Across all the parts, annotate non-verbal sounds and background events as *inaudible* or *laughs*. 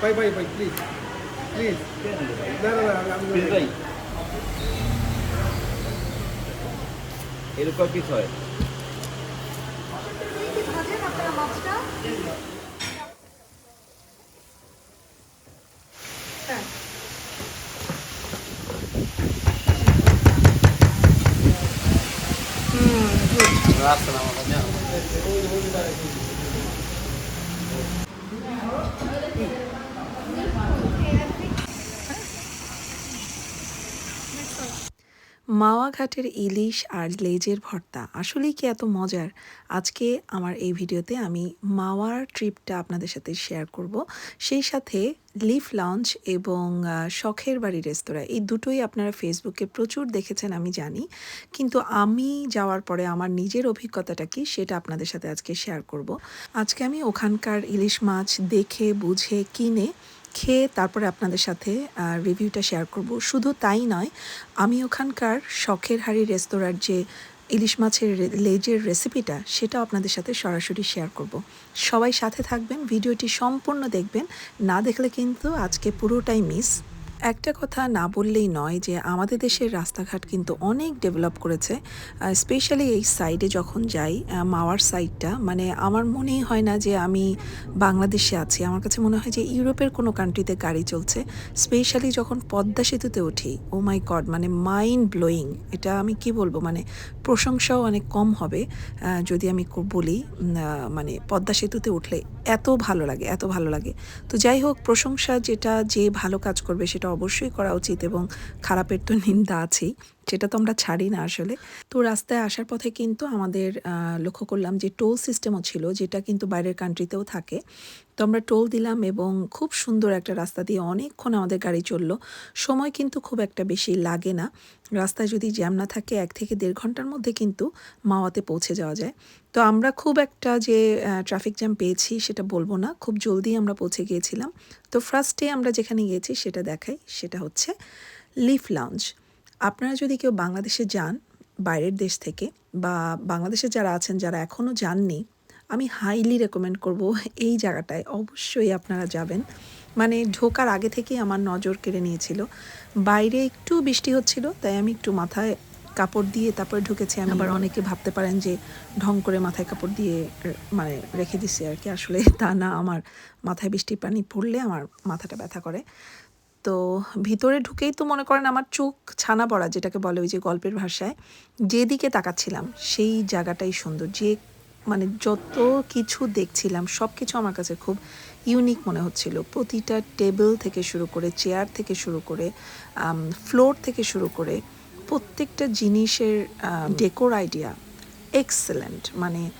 ভাই ভাই ভাই প্লিজ প্লিজ না না না ভাই এরকম পিস হয় কি ভাজেন আপনারা মাছটা হ্যাঁ মাওয়া ঘাটের ইলিশ আর লেজের ভর্তা। আসলেই কি এত মজার? আজকে আমার এই ভিডিওতে আমি মাওয়ার ট্রিপটা আপনাদের সাথে শেয়ার করব। সেই সাথে লিফ লঞ্চ এবং শখের বাড়ি রেস্তোরাঁ, এই দুটোই আপনারা ফেসবুকে প্রচুর দেখেছেন আমি জানি। কিন্তু আমি যাওয়ার পরে আমার নিজের অভিজ্ঞতাটা কি সেটা আপনাদের সাথে আজকে শেয়ার করব। আজকে আমি ওখানকার ইলিশ মাছ দেখে, বুঝে, কিনে খেয়ে তারপরে আপনাদের সাথে রিভিউটা শেয়ার করব। শুধু তাই নয়, আমি ওখানকার শখের হাড়ি রেস্তোরাঁর যে ইলিশ মাছের লেজের রেসিপিটা সেটাও আপনাদের সাথে সরাসরি শেয়ার করব। সবাই সাথে থাকবেন, ভিডিওটি সম্পূর্ণ দেখবেন। না দেখলে কিন্তু আজকে পুরোটাই মিস একটা কথা না বললেই নয় যে আমাদের দেশের রাস্তাঘাট কিন্তু অনেক ডেভেলপ করেছে স্পেশালি এই সাইডে যখন যাই মাওয়ার সাইডটা মানে আমার মনেই হয় না যে আমি বাংলাদেশে আছি। আমার কাছে মনে হয় যে ইউরোপের কোনো কান্ট্রিতে গাড়ি চলছে স্পেশালি যখন পদ্মা সেতুতে উঠি ও মাই গড মানে মাইন্ড ব্লোয়িং এটা আমি কি বলব? মানে প্রশংসাও অনেক কম হবে যদি আমি বলি মানে পদ্মা সেতুতে উঠলে এত ভালো লাগে, এত ভালো লাগে। তো যাই হোক, প্রশংসা যেটা যে ভালো কাজ করবে সেটা অবশ্যই করা উচিত এবং খারাপের তো নিন্দা আছেই। সেটা তো আমরা ছাড়ি না আসলে। তো রাস্তায় আসার পথে কিন্তু আমাদের লক্ষ্য করলাম যে টোল সিস্টেমও ছিল, যেটা কিন্তু বাইরের কান্ট্রিতেও থাকে। তো আমরা টোল দিলাম এবং খুব সুন্দর একটা রাস্তা দিয়ে অনেকক্ষণ আমাদের গাড়ি চলল। সময় কিন্তু খুব একটা বেশি লাগে না। রাস্তায় যদি জ্যাম না থাকে, এক থেকে দেড় ঘণ্টার মধ্যে কিন্তু মাওয়াতে পৌঁছে যাওয়া যায়। তো আমরা খুব একটা যে ট্রাফিক জ্যাম পেয়েছি সেটা বলব না, খুব জলদি আমরা পৌঁছে গিয়েছিলাম। তো ফার্স্টে আমরা যেখানে গিয়েছি সেটা দেখাই, সেটা হচ্ছে লিফ লাউঞ্জ আপনারা যদি কেউ বাংলাদেশে যান বাইরের দেশ থেকে বা বাংলাদেশে যারা আছেন যারা এখনও যাননি আমি হাইলি রেকমেন্ড করব এই জায়গাটায়। অবশ্যই আপনারা যাবেন। মানে ঢোকার আগে থেকেই আমার নজর কেড়ে নিয়েছিল। বাইরে একটু বৃষ্টি হচ্ছিল তাই আমি একটু মাথায় কাপড় দিয়ে তারপরে ঢুকেছি। আমি আবার অনেকে ভাবতে পারেন যে ঢং করে মাথায় কাপড় দিয়ে মানে রেখে দিছি আর কি। আসলে তা না আমার মাথায় বৃষ্টির পানি পড়লে আমার মাথাটা ব্যথা করে। তো ভিতরে ঢুকেই তো মনে করেন আমার চোখ ছানা পড়া যেটাকে বলে ওই যে গল্পের ভাষায় যেদিকে তাকাচ্ছিলাম সেই জায়গাটাই সুন্দর। যে মানে যত কিছু দেখছিলাম সব কিছু আমার কাছে খুব ইউনিক মনে হচ্ছিল। প্রতিটা টেবিল থেকে শুরু করে চেয়ার থেকে শুরু করে ফ্লোর থেকে শুরু করে প্রত্যেকটা জিনিসের ডেকোর আইডিয়া এক্সেলেন্ট মানে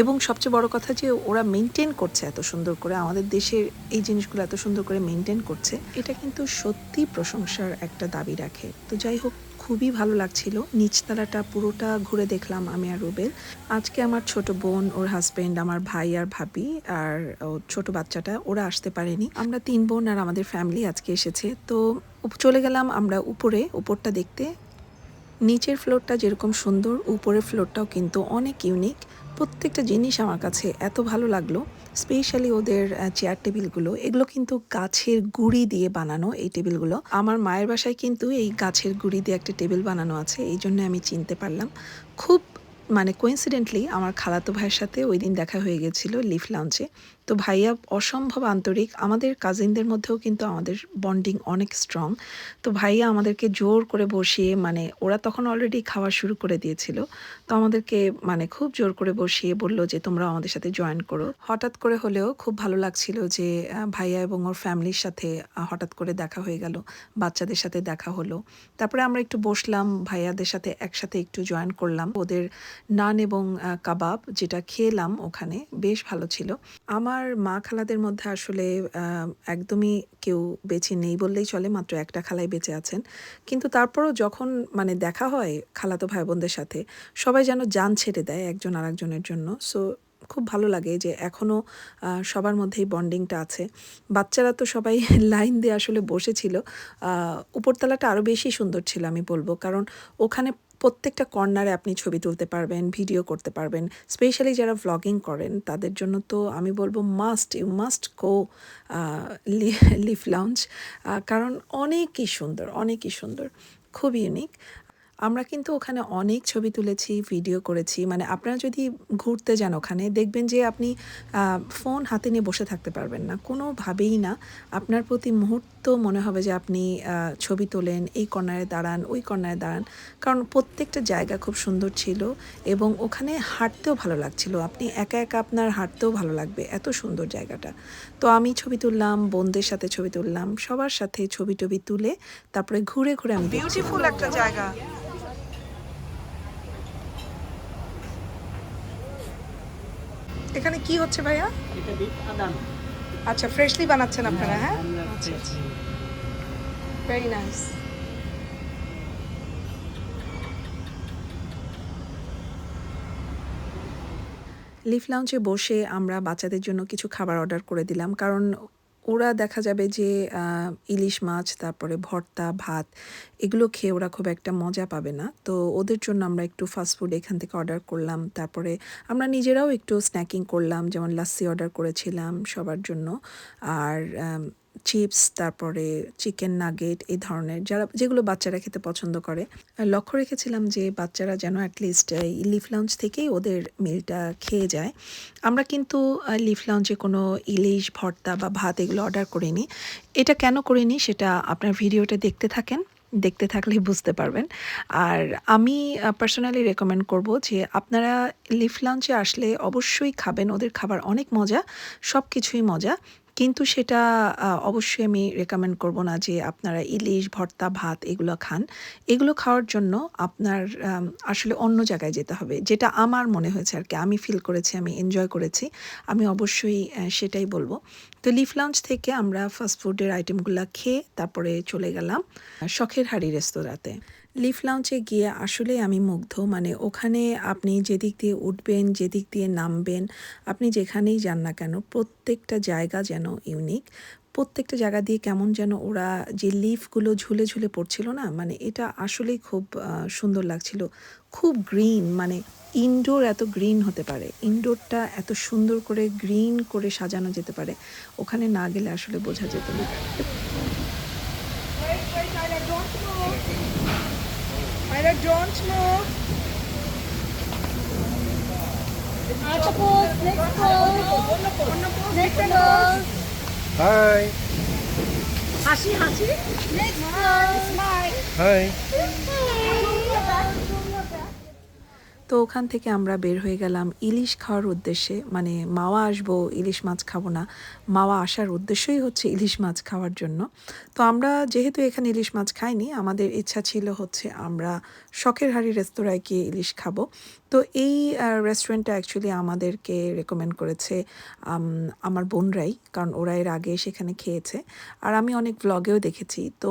এবং সবচেয়ে বড় কথা যে ওরা মেনটেন করছে এত সুন্দর করে, আমাদের দেশের এই জিনিসগুলো এত সুন্দর করে মেনটেন করছে, এটা কিন্তু সত্যি প্রশংসার একটা দাবি রাখে। তো যাই হোক, খুবই ভালো লাগছিল। নিচতলাটা পুরোটা ঘুরে দেখলাম আমি আর রুবেল। আজকে আমার ছোট বোন, ওর হাজবেন্ড আমার ভাই আর ভাবি আর ছোট বাচ্চাটা, ওরা আসতে পারেনি। আমরা তিন বোন আর আমাদের ফ্যামিলি আজকে এসেছে। তো চলে গেলাম আমরা উপরে, উপরটা দেখতে। নিচের ফ্লোরটা যেরকম সুন্দর, উপরের ফ্লোরটাও কিন্তু অনেক ইউনিক প্রত্যেকটা জিনিস আমার কাছে এত ভালো লাগল স্পেশালি ওদের চেয়ার টেবিলগুলো এগুলো কিন্তু গাছের গুড়ি দিয়ে বানানো এই টেবিলগুলো আমার মায়ের বাসায় কিন্তু এই গাছের গুড়ি দিয়ে একটা টেবিল বানানো আছে, এই জন্য আমি চিনতে পারলাম। খুব মানে কোইন্সিডেন্টলি আমার খালাতো ভাইয়ের সাথে ওই দিন দেখা হয়ে গেছিল লিফ লাঞ্চে তো ভাইয়া অসম্ভব আন্তরিক, আমাদের কাজিনদের মধ্যেও কিন্তু আমাদের বন্ডিং অনেক স্ট্রং তো ভাইয়া আমাদেরকে জোর করে বসিয়ে মানে ওরা তখন অলরেডি খাওয়া শুরু করে দিয়েছিল। তো আমাদেরকে মানে খুব জোর করে বসিয়ে বলল যে তোমরা আমাদের সাথে জয়েন করো। হঠাৎ করে হলেও খুব ভালো লাগছিল যে ভাইয়া এবং ওর ফ্যামিলির সাথে হঠাৎ করে দেখা হয়ে গেল, বাচ্চাদের সাথে দেখা হলো। তারপরে আমরা একটু বসলাম, ভাইয়াদের সাথে একসাথে একটু জয়েন করলাম। ওদের নান এবং কাবাব যেটা খেলাম ওখানে বেশ ভালো ছিল। আমার মা খালাদের মধ্যে আসলে একদমই কেউ বেঁচে নেই বললেই চলে, মাত্র একটা খালাই বেঁচে আছেন। কিন্তু তারপরও যখন মানে দেখা হয় খালাতো ভাই বোনদের সাথে, সবাই যেন যান ছেড়ে দেয় একজন আরেকজনের জন্য। সো, খুব ভালো লাগে যে এখনও সবার মধ্যেই বন্ডিংটা আছে। বাচ্চারা তো সবাই *laughs* লাইন দিয়ে আসলে বসেছিল। উপরতলাটা আরও বেশি সুন্দর ছিল আমি বলব। কারণ ওখানে প্রত্যেকটা কর্নারে আপনি ছবি তুলতে পারবেন, ভিডিও করতে পারবেন। স্পেশালি যারা ভ্লগিং করেন, তাদের জন্য তো আমি বলব must you must go Leaf Lounge কারণ অনেকই সুন্দর অনেকই সুন্দর খুব ইউনিক আমরা কিন্তু ওখানে অনেক ছবি তুলেছি ভিডিও করেছি মানে আপনারা যদি ঘুরতে যান ওখানে, দেখবেন যে আপনি ফোন হাতে নিয়ে বসে থাকতে পারবেন না। কোনোভাবেই না, আপনার প্রতি মুহূর্ত মনে হবে যে আপনি ছবি তোলেন এই কর্নারে দাঁড়ান ওই কর্নারে দাঁড়ান। কারণ প্রত্যেকটা জায়গা খুব সুন্দর ছিল এবং ওখানে হাঁটতেও ভালো লাগছিল। আপনি একা একা আপনার হাঁটতেও ভালো লাগবে এত সুন্দর জায়গাটা। তো আমি ছবি তুললাম বোনদের সাথে ছবি তুললাম সবার সাথে ছবি টবি তুলে তারপরে ঘুরে ঘুরে আমি বিউটিফুল একটা জায়গা। এখানে কি হচ্ছে ভাইয়া? এটা বিট আদান। আচ্ছা ফ্রেশলি বানাচ্ছেন আপনারা হ্যাঁ? ফ্রেশ। ভেরি লিফ লাউঞ্চে বসে আমরা বাচ্চাদের জন্য কিছু খাবার অর্ডার করে দিলাম। কারণ ওরা দেখা যাবে যে ইলিশ মাছ, তারপরে ভর্তা, ভাত, এগুলো খেয়ে ওরা খুব একটা মজা পাবে না। তো ওদের জন্য আমরা একটু ফাস্ট ফুড এখান থেকে অর্ডার করলাম। তারপরে আমরা নিজেরাও একটু স্ন্যাকিং করলাম, যেমন লাস্সি অর্ডার করেছিলাম সবার জন্য। আর চিপস, তারপরে চিকেন নাগেট, এই ধরনের যারা, যেগুলো বাচ্চারা খেতে পছন্দ করে। লক্ষ্য রেখেছিলাম যে বাচ্চারা যেন অ্যাটলিস্ট এই লিফ লাউঞ্জ থেকেই ওদের মিলটা খেয়ে যায়। আমরা কিন্তু লিফ লাউঞ্জে কোনো ইলিশ, ভর্তা বা ভাত এগুলো অর্ডার করিনি। এটা কেন করিনি সেটা আপনার ভিডিওটা দেখতে থাকেন। দেখতে থাকলে বুঝতে পারবেন। আর আমি পার্সোনালি রেকমেন্ড করব যে আপনারা লিফ লাঞ্চে আসলে অবশ্যই খাবেন। ওদের খাবার অনেক মজা সব কিছুই মজা। কিন্তু সেটা অবশ্যই আমি রেকমেন্ড করব না যে আপনারা ইলিশ, ভর্তা, ভাত এগুলো খান। এগুলো খাওয়ার জন্য আপনার আসলে অন্য জায়গায় যেতে হবে। যেটা আমার মনে হয়েছে আর কি আমি ফিল করেছি, আমি এনজয় করেছি, আমি অবশ্যই সেটাই বলব। তো লিফ লাউঞ্জ থেকে আমরা ফাস্ট ফুডের আইটেমগুলো খেয়ে তারপরে চলে গেলাম শখের হাড়ি রেস্তোরাঁতে। লিফ লাউঞ্জে গিয়ে আসলে আমি মুগ্ধ। মানে ওখানে আপনি যেদিক দিয়ে উঠবেন, যেদিক দিয়ে নামবেন, আপনি যেখানেই যান না কেন, প্রত্যেকটা জায়গা যেন ইউনিক প্রত্যেকটা জায়গা দিয়ে কেমন যেন ওরা যে লিফগুলো ঝুলে ঝুলে পড়ছিল না মানে এটা আসলেই খুব সুন্দর লাগছিল। খুব গ্রিন মানে ইনডোর এত গ্রিন হতে পারে ইনডোরটা এত সুন্দর করে গ্রিন করে সাজানো যেতে পারে, ওখানে না গেলে আসলে বোঝা যেত না। Myra, don't move. Next pose, next pose. Next pose. Hi. Hashi, hashi. Next pose. Hi. তো ওখান থেকে আমরা বের হয়ে গেলাম ইলিশ খাওয়ার উদ্দেশ্যে। মানে মাওয়া আসব, ইলিশ মাছ খাব না। মাওয়া আসার উদ্দেশ্যই হচ্ছে ইলিশ মাছ খাওয়ার জন্য। তো আমরা যেহেতু এখানে ইলিশ মাছ খাইনি, আমাদের ইচ্ছা ছিল হচ্ছে আমরা শখের হাড়ি রেস্তোরাঁয় গিয়ে ইলিশ খাব। তো এই রেস্টুরেন্টটা অ্যাকচুয়ালি আমাদেরকে রেকমেন্ড করেছে আমার বোনরাই, কারণ ওরা এর আগে সেখানে খেয়েছে। আর আমি অনেক ব্লগেও দেখেছি। তো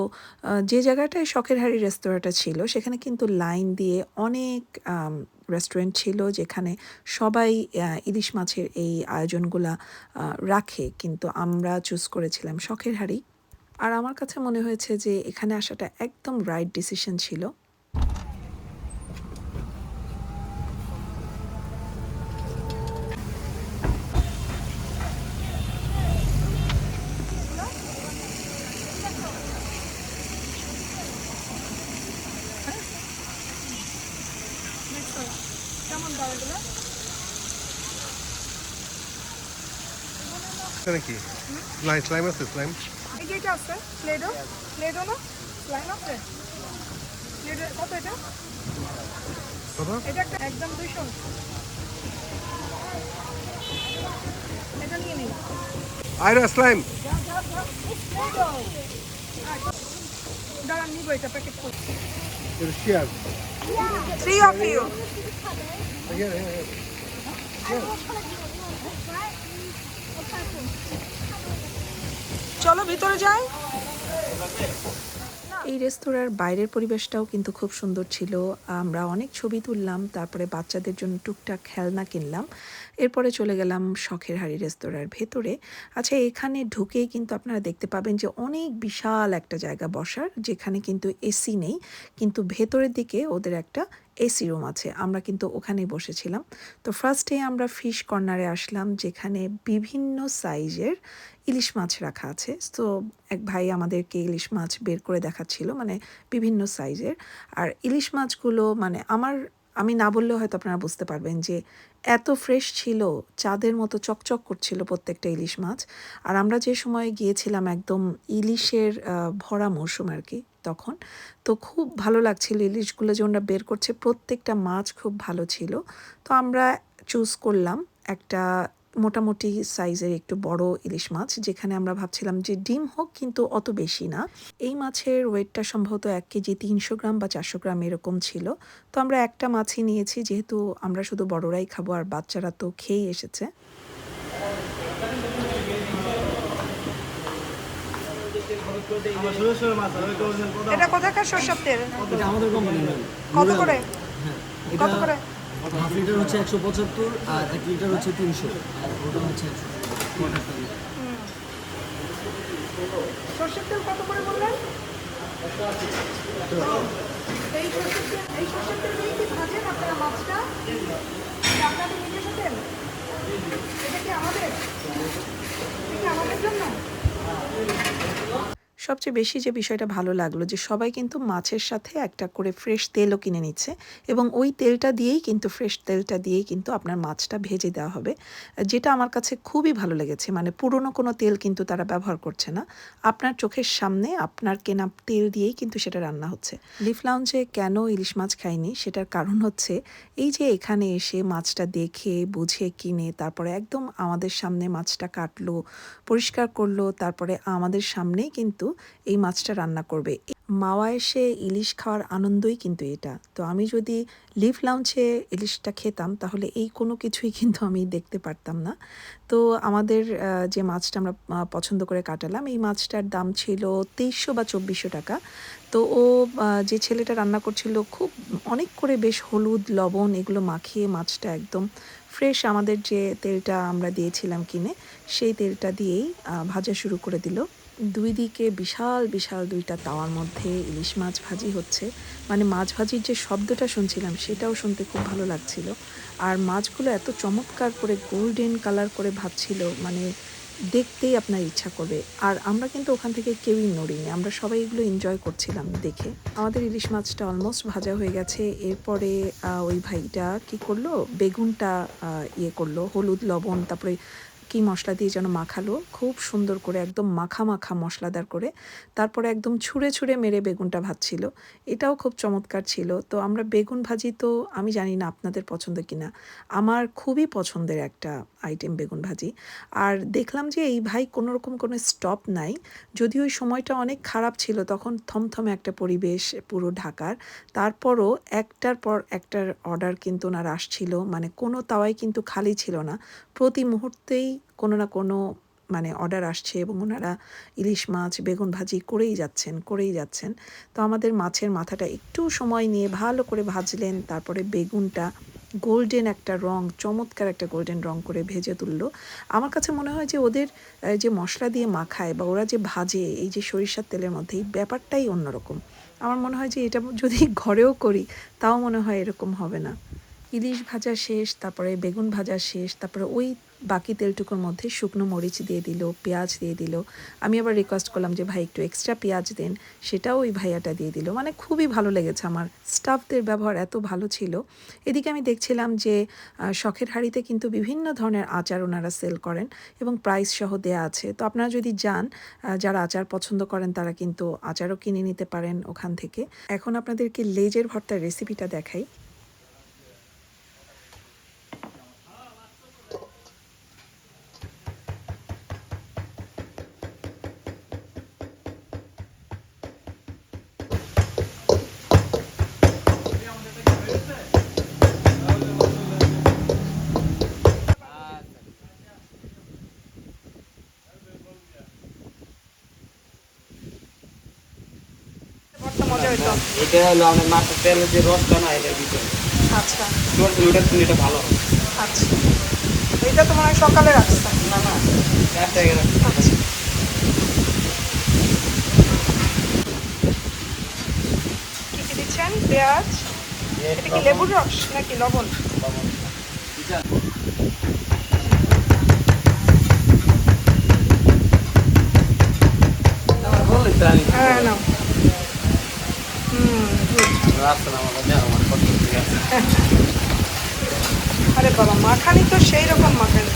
যে জায়গাটায় শখের হাড়ি রেস্তোরাঁটা ছিল, সেখানে কিন্তু লাইন দিয়ে অনেক রেস্টুরেন্ট ছিল যেখানে সবাই ইলিশ মাছের এই আয়োজনগুলা রাখে। কিন্তু আমরা চুজ করেছিলাম শখের হাড়ি। আর আমার কাছে মনে হয়েছে যে এখানে আসাটা একদম রাইট ডিসিশন ছিল। এখানে কি স্লাইম আছে স্লাইম এই যে এটা আছে প্লেডো প্লেডো না? স্লাইম আছে? প্লেডো কত এটা? কত? এটা একটা একদম দুইশো। এটা নিয়ে নিন। আইরা স্লাইম দাঁড়ান নিবো এটা প্যাকেট করে। এটা শেয়ার থ্রি অফ ইউ. চলো ভিতরে যাই। এই রেস্তোরাঁর বাইরের পরিবেশটাও কিন্তু খুব সুন্দর ছিল। আমরা অনেক ছবি তুললাম, তারপরে বাচ্চাদের জন্য টুকটাক খেলনা কিনলাম। এরপরে চলে গেলাম শখের হাড়ি রেস্তোরাঁর ভেতরে। আচ্ছা এখানে ঢুকেই কিন্তু আপনারা দেখতে পাবেন যে অনেক বিশাল একটা জায়গা বসার, যেখানে কিন্তু এসি নেই। কিন্তু ভেতরের দিকে ওদের একটা এসি রুম আছে, আমরা কিন্তু ওখানেই বসেছিলাম। তো ফার্স্টে আমরা ফিশ কর্নারে আসলাম, যেখানে বিভিন্ন সাইজের ইলিশ মাছ রাখা আছে। তো এক ভাই আমাদেরকে ইলিশ মাছ বের করে দেখাচ্ছিল মানে বিভিন্ন সাইজের আর ইলিশ মাছগুলো মানে আমার, আমি না বললেও হয়তো আপনারা বুঝতে পারবেন যে এত ফ্রেশ ছিল, চাঁদের মতো চকচক করছিল প্রত্যেকটা ইলিশ মাছ। আর আমরা যে সময় গিয়েছিলাম একদম ইলিশের ভরা মরশুম আর কি তখন। তো খুব ভালো লাগছিল ইলিশগুলো যে ওরা বের করছে। প্রত্যেকটা মাছ খুব ভালো ছিল। তো আমরা চুজ করলাম একটা মোটামুটি সাইজের একটু বড় ইলিশ মাছ, যেখানে আমরা ভাবছিলাম যে ডিম হোক কিন্তু অত বেশি না। এই মাছের ওয়েটটা সম্ভবত এক কেজি তিনশো গ্রাম বা চারশো গ্রাম এরকম ছিল। তো আমরা একটা মাছই নিয়েছি, যেহেতু আমরা শুধু বড়রাই খাব আর বাচ্চারা তো খেয়েই এসেছে আমার ষোলো ষোলো মাছ আর ওইটা ওজন কত এটা কোথাকার সরষের তেল এটা আমাদের কোম্পানি কত করে? হ্যাঁ কত করে? হাফ লিটার হচ্ছে একশো পঁচাত্তর আর এক লিটার হচ্ছে তিনশো। আর ওটা হচ্ছে সরষের তেল কত করে বললেন? এই সরষের তেল এই সরষের তেল দিয়ে কি ভাজেন আপনারা মাছটা? আপনাদের নিজস্ব তেল? এটা কি আমাদের এটা কি আমাদের জন্য সবচেয়ে বেশি যে বিষয়টা ভালো লাগল যে সবাই কিন্তু মাছের সাথে একটা করে ফ্রেশ তেলও কিনে নিচ্ছে এবং ওই তেলটা দিয়েই কিন্তু ফ্রেশ তেলটা দিয়েই কিন্তু আপনার মাছটা ভেজে দেওয়া হবে। যেটা আমার কাছে খুবই ভালো লেগেছে মানে পুরনো কোনো তেল কিন্তু তারা ব্যবহার করছে না। আপনার চোখের সামনে আপনার কেনা তেল দিয়েই কিন্তু সেটা রান্না হচ্ছে। লিফ লাউঞ্জে কেন ইলিশ মাছ খাইনি সেটার কারণ হচ্ছে এই যে এখানে এসে মাছটা দেখে, বুঝে, কিনে, তারপরে একদম আমাদের সামনে মাছটা কাটলো, পরিষ্কার করল, তারপরে আমাদের সামনেই কিন্তু এই মাছটা রান্না করবে। মাওয়া এসে ইলিশ খাওয়ার আনন্দই কিন্তু এটা। তো আমি যদি লিফ লাউঞ্চে ইলিশটা খেতাম, তাহলে এই কোনো কিছুই কিন্তু আমি দেখতে পারতাম না। তো আমাদের যে মাছটা আমরা পছন্দ করে কাটালাম, এই মাছটার দাম ছিল তেইশশো বা চব্বিশশো টাকা। তো ও যে ছেলেটা রান্না করছিল, খুব অনেক করে বেশ হলুদ, লবণ এগুলো মাখিয়ে মাছটা একদম ফ্রেশ আমাদের যে তেলটা আমরা দিয়েছিলাম কিনে, সেই তেলটা দিয়েই ভাজা শুরু করে দিল। দুই দিকে বিশাল বিশাল দুইটা তাওয়ার মধ্যে ইলিশ মাছ ভাজি হচ্ছে। মানে মাছ ভাজির যে শব্দটা শুনছিলাম, সেটাও শুনতে খুব ভালো লাগছিল। আর মাছগুলো এত চমৎকার করে গোল্ডেন কালার করে ভাবছিল মানে দেখতেই আপনার ইচ্ছা করবে। আর আমরা কিন্তু ওখান থেকে কেউই নড়িনি, আমরা সবাই এগুলো এনজয় করছিলাম দেখে। আমাদের ইলিশ মাছটা অলমোস্ট ভাজা হয়ে গেছে। এরপরে ওই ভাইটা কি করল? বেগুনটা ইয়ে করল, হলুদ, লবণ, তারপরে কি মশলা দিয়ে যেন মাখালো, খুব সুন্দর করে একদম মাখা মাখা মশলাদার করে। তারপরে একদম ছুঁড়ে ছুঁড়ে মেরে বেগুনটা ভাজছিল। এটাও খুব চমৎকার ছিল। তো আমরা বেগুন ভাজি তো আমি জানি না আপনাদের পছন্দ কিনা। আমার খুবই পছন্দের একটা আইটেম বেগুন ভাজি। আর দেখলাম যে এই ভাই কোনো রকম কোনো স্টপ নাই। যদি ওই সময়টা অনেক খারাপ ছিল, তখন থমথমে একটা পরিবেশ পুরো ঢাকার। তারপরও একটার পর একটার অর্ডার কিন্তু ওনার আসছিল মানে কোনো তাওয়াই কিন্তু খালি ছিল না। প্রতি মুহূর্তেই কোনো না কোনো মানে অর্ডার আসছে এবং ওনারা ইলিশ মাছ, বেগুন ভাজি করেই যাচ্ছেন করেই যাচ্ছেন। তো আমাদের মাছের মাথাটা একটু সময় নিয়ে ভালো করে ভাজলেন, তারপরে বেগুনটা গোল্ডেন একটা রং, চমৎকার একটা গোল্ডেন রং করে ভেজে তুললো। আমার কাছে মনে হয় যে ওদের যে মশলা দিয়ে মাখায় বা ওরা যে ভাজে এই যে সরিষার তেলের মধ্যে, এই ব্যাপারটাই অন্যরকম। আমার মনে হয় যে এটা যদি ঘরেও করি, তাও মনে হয় এরকম হবে না। ইলিশ ভাজা শেষ, তারপরে বেগুন ভাজা শেষ, তারপরে ওই বাকি তেলটুকুর মধ্যে শুকনো মরিচ দিয়ে দিল, পেঁয়াজ দিয়ে দিল। আমি আবার রিকোয়েস্ট করলাম যে, ভাই, একটু এক্সট্রা পেঁয়াজ দেন। সেটাও ওই ভাইয়াটা দিয়ে দিল। মানে খুবই ভালো লেগেছে আমার। স্টাফদের ব্যবহার এত ভালো ছিল। এদিকে আমি দেখছিলাম যে শখের হাড়িতে কিন্তু বিভিন্ন ধরনের আচার ওনারা সেল করেন এবং প্রাইস সহ দেয়া আছে। তো আপনারা যদি যান যারা আচার পছন্দ করেন, তারা কিন্তু আচারও কিনে নিতে পারেন ওখান থেকে। এখন আপনাদেরকে লেজের ভর্তার রেসিপিটা দেখাই। মজা এটা হলো আমার মাছের তেলের যে রসটা না এটার ভিতরে। আচ্ছা। চলছে ওটার থেকে এটা ভালো। আচ্ছা। এটা তোমার সকালে রাখছে না না এগারো আচ্ছা। দিচ্ছেন? পেঁয়াজ? এটা কি লেবুর রস নাকি লবণ? বললি তো আমি হ্যাঁ নাও হুম good. আমার কাছে আমার কত আছে আরে বাবা মাখানি তো সেই রকম মাখানি।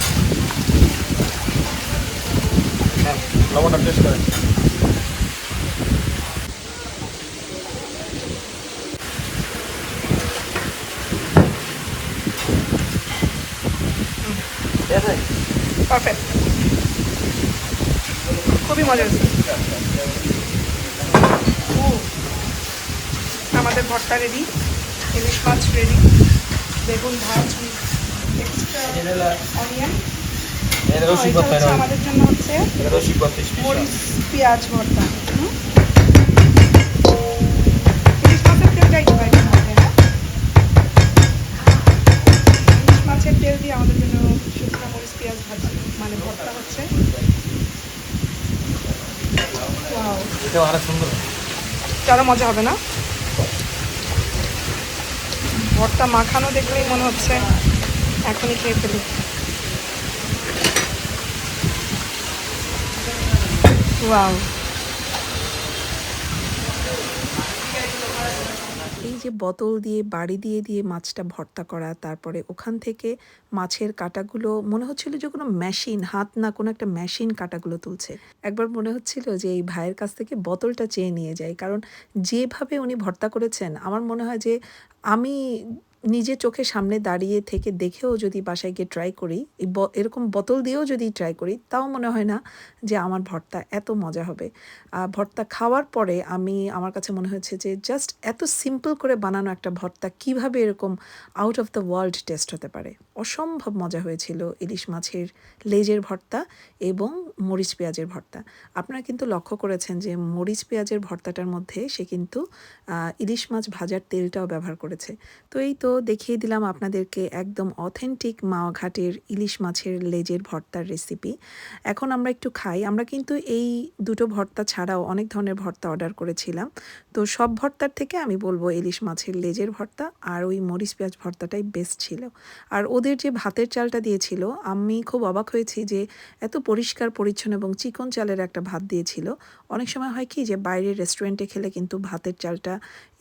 হ্যাঁ, লবণটা টেস্ট করেন। পারফেক্ট খুবই মজা হয়েছে। আমাদের ভর্তা রেডি ইলিশ মাছ রেডি বেগুন ভাজ অনিয়ন এটা আমাদের জন্য হচ্ছে মরিচ পেঁয়াজ ভর্তা হুম? ইলিশ মাছের তেলটাই হ্যাঁ? ইলিশ মাছের তেল দিয়ে আমাদের জন্য শুকনো মরিচ পেঁয়াজ ভাজি মানে ভর্তা হচ্ছে। মজা হবে না? ভর্তা মাখানো দেখলেই মনে হচ্ছে এখনই খেয়ে ফেলি। ওয়াও যে বোতল দিয়ে, বাড়ি দিয়ে দিয়ে মাছটা ভর্তা করা, তারপরে ওখান থেকে মাছের কাটাগুলো, মনে হচ্ছিল যে কোনো মেশিন হাত না, কোনো একটা মেশিন কাটাগুলো তুলছে। একবার মনে হচ্ছিল যে এই ভাইয়ের কাছ থেকে বোতলটা চেয়ে নিয়ে যায় কারণ যেভাবে উনি ভর্তা করেছেন, আমার মনে হয় যে আমি নিজে চোখের সামনে দাঁড়িয়ে থেকে দেখেও যদি বাসায় গিয়ে ট্রাই করি এরকম বোতল দিয়েও যদি ট্রাই করি, তাও মনে হয় না যে আমার ভর্তা এত মজা হবে। ভর্তা খাওয়ার পরে আমি, আমার কাছে মনে হয়েছে যে জাস্ট এত সিম্পল করে বানানো একটা ভর্তা কীভাবে এরকম out of the world taste হতে পারে? অসম্ভব মজা হয়েছিল ইলিশ মাছের লেজের ভর্তা এবং মরিচ পেঁয়াজের ভর্তা। আপনারা কিন্তু লক্ষ্য করেছেন যে মরিচ পেঁয়াজের ভর্তাটার মধ্যে সে কিন্তু ইলিশ মাছ ভাজার তেলটাও ব্যবহার করেছে। তো এই তো দেখিয়ে দিলাম আপনাদেরকে একদম অথেন্টিক মাওয়াঘাটের ইলিশ মাছের লেজের ভর্তার রেসিপি এখন আমরা একটু খাই। আমরা কিন্তু এই দুটো ভর্তা ছাড়াও অনেক ধরনের ভর্তা অর্ডার করেছিলাম। তো সব ভর্তার থেকে আমি বলব ইলিশ মাছের লেজের ভর্তা আর ওই মরিচ পেঁয়াজ ভর্তাটাই বেস্ট ছিল। আর ওদের যে ভাতের চালটা দিয়েছিল, আমি খুব অবাক হয়েছি যে এত পরিষ্কার, পরিচ্ছন্ন এবং চিকন চালের একটা ভাত দিয়েছিল। অনেক সময় হয় কি যে বাইরের রেস্টুরেন্টে খেলে কিন্তু ভাতের চালটা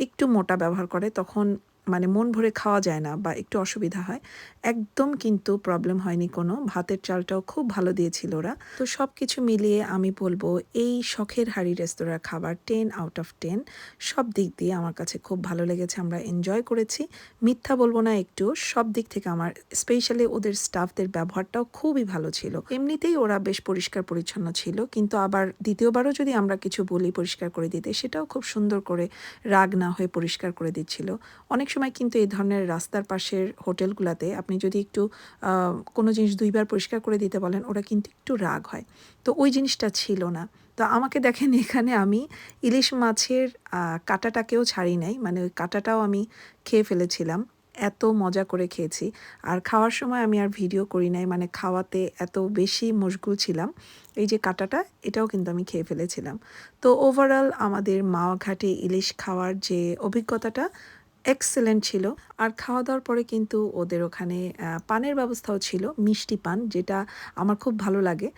একটু মোটা ব্যবহার করে, তখন মানে মন ভরে খাওয়া যায় না বা একটু অসুবিধা হয়, একদম কিন্তু প্রবলেম হয়নি কোনো। ভাতের চালটাও খুব ভালো দিয়েছিল ওরা। তো সব কিছু মিলিয়ে আমি বলব, এই শখের হাড়ি রেস্তোরাঁর খাবার টেন আউট অফ টেন সব দিক দিয়ে আমার কাছে খুব ভালো লেগেছে, আমরা এনজয় করেছি। মিথ্যা বলব না একটু, সব দিক থেকে আমার স্পেশালি ওদের স্টাফদের ব্যবহারটাও খুবই ভালো ছিল। এমনিতেই ওরা বেশ পরিষ্কার পরিচ্ছন্ন ছিল, কিন্তু আবার দ্বিতীয়বারও যদি আমরা কিছু বলি পরিষ্কার করে দিতে, সেটাও খুব সুন্দর করে রাগ না হয়ে পরিষ্কার করে দিচ্ছিল। অনেক সময় কিন্তু এই ধরনের রাস্তার পাশের হোটেলগুলোতে আপনি যদি একটু কোনো জিনিস দুইবার পরিষ্কার করে দিতে বলেন, ওরা কিন্তু একটু রাগ হয়। তো ওই জিনিসটা ছিল না। তো আমাকে দেখেন এখানে আমি ইলিশ মাছের কাঁটাটাকেও ছাড়ি নাই মানে ওই কাঁটাটাও আমি খেয়ে ফেলেছিলাম। এত মজা করে খেয়েছি। আর খাওয়ার সময় আমি আর ভিডিও করি নাই মানে খাওয়াতে এত বেশি মশগুল ছিলাম। এই যে কাঁটাটা, এটাও কিন্তু আমি খেয়ে ফেলেছিলাম। তো ওভারঅল আমাদের মাওয়াঘাটে ইলিশ খাওয়ার যে অভিজ্ঞতাটা এক্সেলেন্ট ছিল। আর খাওয়া দাওয়ার পরে কিন্তু ওদের ওখানে পানের ব্যবস্থাও ছিল, মিষ্টি পান, যেটা আমার খুব ভালো লাগে।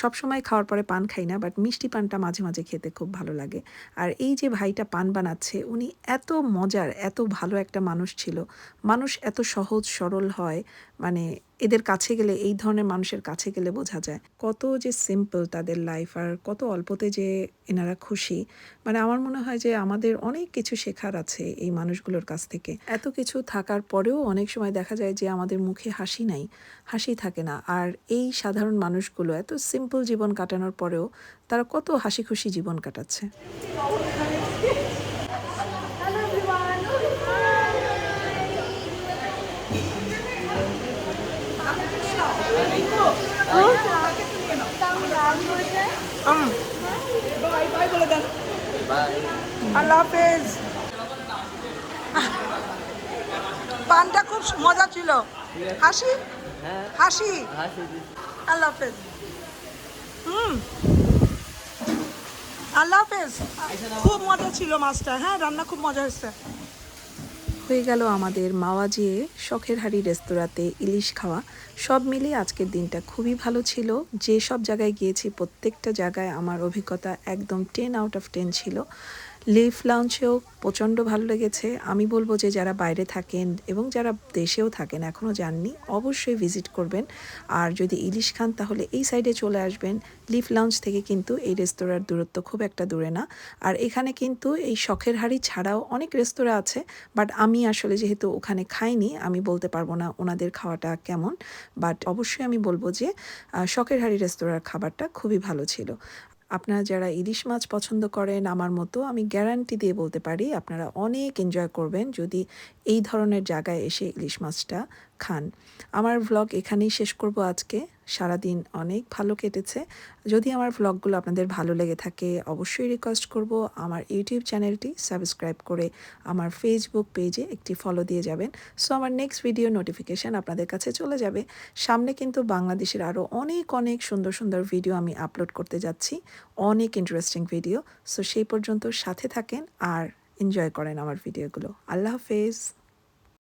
সব সময় খাওয়ার পরে পান খাই না বাট মিষ্টি পানটা মাঝে মাঝে খেতে খুব ভালো লাগে। আর এই যে ভাইটা পান বানাচ্ছে, উনি এত মজার, এত ভালো একটা মানুষ ছিল। মানুষ এত সহজ সরল হয় মানে এদের কাছে গেলে, এই ধরনের মানুষের কাছে গেলে বোঝা যায় কত যে সিম্পল তাদের লাইফ আর কত অল্পতে যে এনারা খুশি। মানে আমার মনে হয় যে আমাদের অনেক কিছু শেখার আছে এই মানুষগুলোর কাছ থেকে। এত কিছু থাকার পরেও অনেক সময় দেখা যায় যে আমাদের মুখে হাসি নাই, হাসি থাকে না। আর এই সাধারণ মানুষগুলো এত সিম্পল জীবন কাটানোর পরেও তারা কত হাসি খুশি জীবন কাটাচ্ছে বাই বাই বলে দেন আল্লাহ হাফেজ। পানটা খুব মজা ছিল। হাসি? হাসি? আল্লাহ হাফেজ। হুম। আল্লাহ হাফেজ। খুব মজা ছিল মাছটা। হ্যাঁ রান্না খুব মজা হয়েছে। হয়ে গেল আমাদের মাওয়া যেয়ে শখের হাড়ি রেস্তোরাঁতে ইলিশ খাওয়া। সব মিলে আজকের দিনটা খুবই ভালো ছিল। যে সব জায়গায় গিয়েছি, প্রত্যেকটা জায়গায় আমার অভিজ্ঞতা একদম টেন আউট অফ টেন ছিল। লিফ লাঞ্চেও প্রচণ্ড ভালো লেগেছে। আমি বলব যে, যারা বাইরে থাকেন এবং যারা দেশেও থাকেন এখনও যাননি, অবশ্যই ভিজিট করবেন। আর যদি ইলিশ খান, তাহলে এই সাইডে চলে আসবেন। লিফ লাঞ্চ থেকে কিন্তু এই রেস্তোরাঁর দূরত্ব খুব একটা দূরে না। আর এখানে কিন্তু এই শখের হাড়ি ছাড়াও অনেক রেস্তোরাঁ আছে। বাট আমি আসলে যেহেতু ওখানে খাইনি, আমি বলতে পারব না ওনাদের খাওয়াটা কেমন। বাট অবশ্যই আমি বলব যে শখের হাড়ি রেস্তোরাঁর খাবারটা খুবই ভালো ছিল। আপনারা যারা ইলিশ মাছ পছন্দ করেন, আমার মতো আমি গ্যারান্টি দিয়ে বলতে পারি আপনারা অনেক এনজয় করবেন যদি এই ধরনের জায়গায় এসে ইলিশ মাছটা খান। আমার ভ্লগ এখানেই শেষ করব আজকে। সারাদিন অনেক ভালো কেটেছে। যদি আমার ভ্লগগুলো আপনাদের ভালো লেগে থাকে, অবশ্যই রিকোয়েস্ট করব। আমার ইউটিউব চ্যানেলটি সাবস্ক্রাইব করে আমার ফেসবুক পেজে একটি ফলো দিয়ে যাবেন। সো আমার নেক্সট ভিডিও নোটিফিকেশান আপনাদের কাছে চলে যাবে। সামনে কিন্তু বাংলাদেশের আরও অনেক অনেক সুন্দর সুন্দর ভিডিও আমি আপলোড করতে যাচ্ছি। অনেক ইন্টারেস্টিং ভিডিও সো সেই পর্যন্ত সাথে থাকেন আর এনজয় করেন আমার ভিডিওগুলো আল্লাহ হাফেজ।